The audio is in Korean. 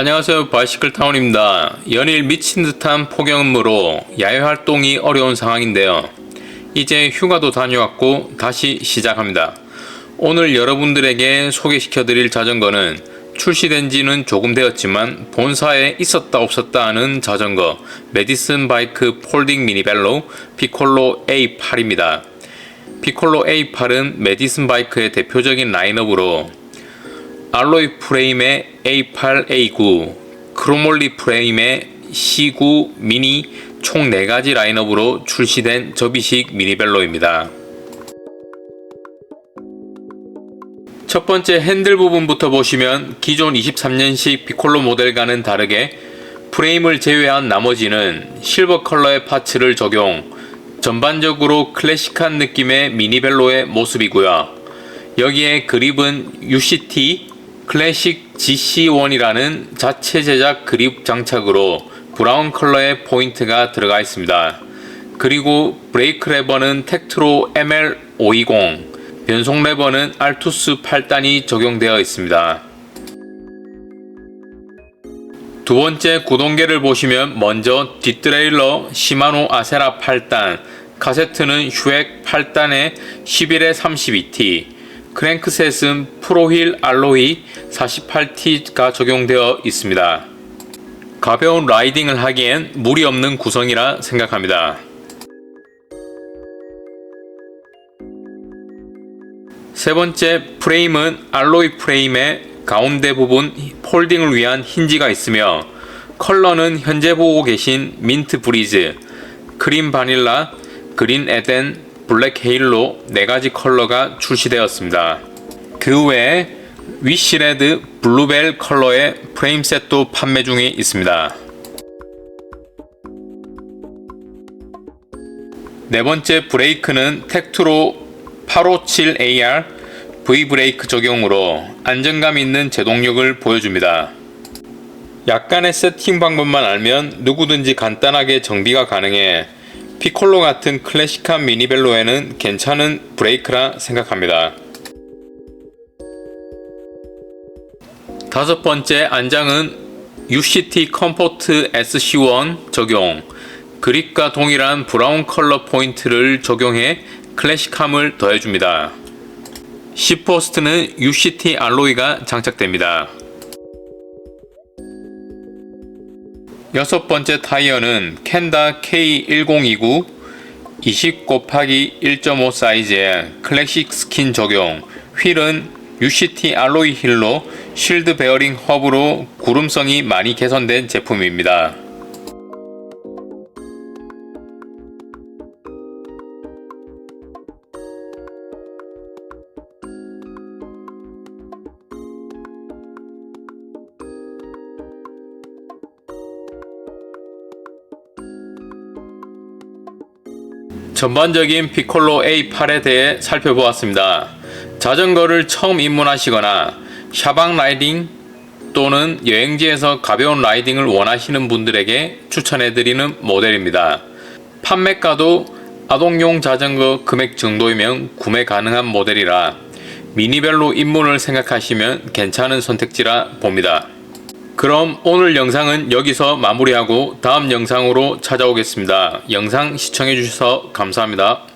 안녕하세요. 바이시클 타운입니다. 연일 미친 듯한 폭염으로 야외 활동이 어려운 상황인데요. 이제 휴가도 다녀왔고 다시 시작합니다. 오늘 여러분들에게 소개시켜 드릴 자전거는 출시된 지는 조금 되었지만 본사에 있었다 없었다 하는 자전거 메디슨 바이크 폴딩 미니벨로 피콜로 A8입니다. 피콜로 A8은 메디슨 바이크의 대표적인 라인업으로 알로이 프레임의 A8, A9, 크로몰리 프레임의 C9 미니 총 4가지 라인업으로 출시된 접이식 미니벨로입니다. 첫 번째 핸들 부분부터 보시면 기존 23년식 피콜로 모델과는 다르게 프레임을 제외한 나머지는 실버 컬러의 파츠를 적용, 전반적으로 클래식한 느낌의 미니벨로의 모습이고요. 여기에 그립은 UCT 클래식 GC1이라는 자체 제작 그립 장착으로 브라운 컬러의 포인트가 들어가 있습니다. 그리고 브레이크 레버는 텍트로 ML520, 변속 레버는 알투스 8단이 적용되어 있습니다. 두 번째 구동계를 보시면 먼저 뒷드레일러 시마노 아세라 8단, 카세트는 휴엑 8단의 11에 32T, 크랭크셋은 프로힐 알로이 48T가 적용되어 있습니다. 가벼운 라이딩을 하기엔 무리 없는 구성이라 생각합니다. 세 번째 프레임은 알로이 프레임의 가운데 부분 폴딩을 위한 힌지가 있으며 컬러는 현재 보고 계신 민트 브리즈, 크림 바닐라, 그린 에덴, 블랙 헤일로 4가지 컬러가 출시되었습니다. 그 외에 위시레드 블루벨 컬러의 프레임 셋도 판매 중에 있습니다. 네 번째 브레이크는 텍트로 857AR V 브레이크 적용으로 안정감 있는 제동력을 보여줍니다. 약간의 세팅 방법만 알면 누구든지 간단하게 정비가 가능해 피콜로 같은 클래식한 미니벨로에는 괜찮은 브레이크라 생각합니다. 다섯 번째 안장은 UCT 컴포트 SC1 적용 그립과 동일한 브라운 컬러 포인트를 적용해 클래식함을 더해줍니다. C포스트는 UCT 알로이가 장착됩니다. 여섯 번째 타이어는 켄다 K1029 20 곱하기 1.5 사이즈의 클래식 스킨 적용 휠은 UCT 알로이 힐로 실드 베어링 허브로 구름성이 많이 개선된 제품입니다. 전반적인 피콜로 A8에 대해 살펴보았습니다. 자전거를 처음 입문하시거나 샤방 라이딩 또는 여행지에서 가벼운 라이딩을 원하시는 분들에게 추천해드리는 모델입니다. 판매가도 아동용 자전거 금액 정도이면 구매 가능한 모델이라 미니벨로 입문을 생각하시면 괜찮은 선택지라 봅니다. 그럼 오늘 영상은 여기서 마무리하고 다음 영상으로 찾아오겠습니다. 영상 시청해주셔서 감사합니다.